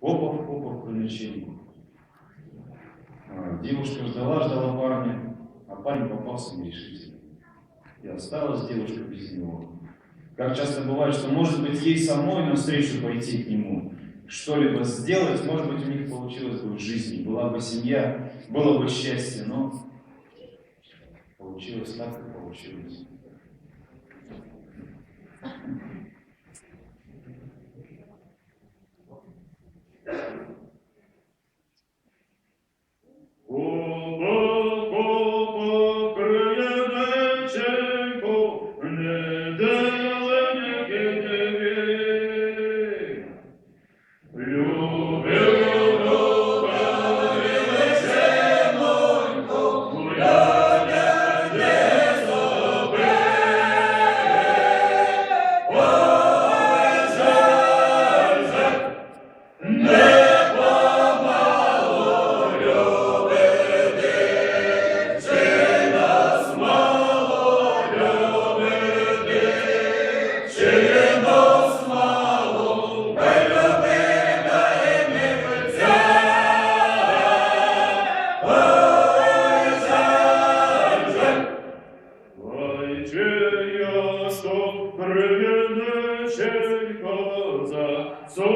Опа, опа, привлечение. А, Девушка ждала, ждала парня, а парень попался нерешительно. И осталась девушка без него. Как часто бывает, что может быть ей самой навстречу пойти к нему, что-либо сделать, может быть у них получилось бы в жизни, была бы семья, было бы счастье, но получилось так, как получилось. Ясно крив'яниченька зазорілася.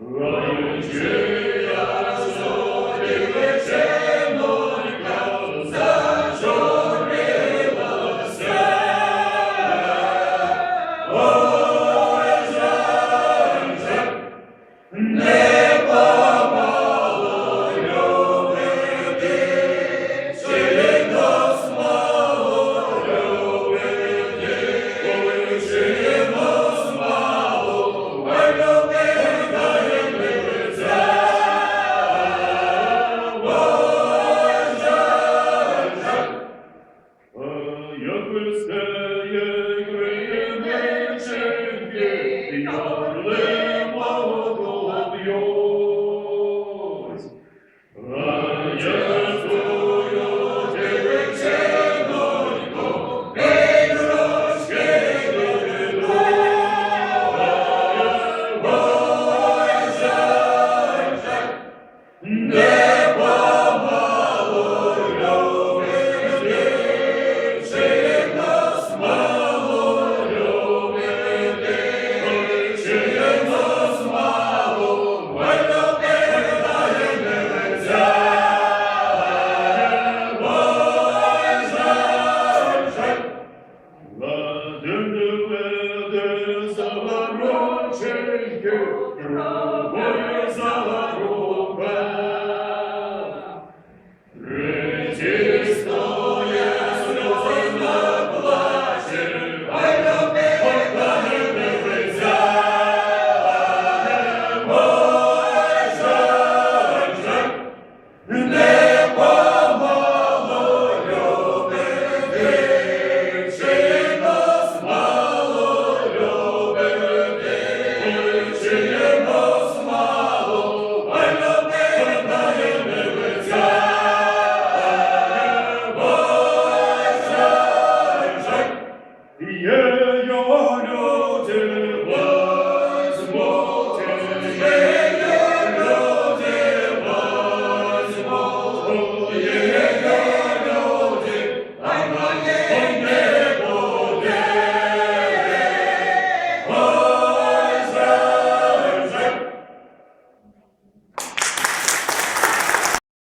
Ой, як вистає криєниченьки, ярли завороченьки, кровою your noble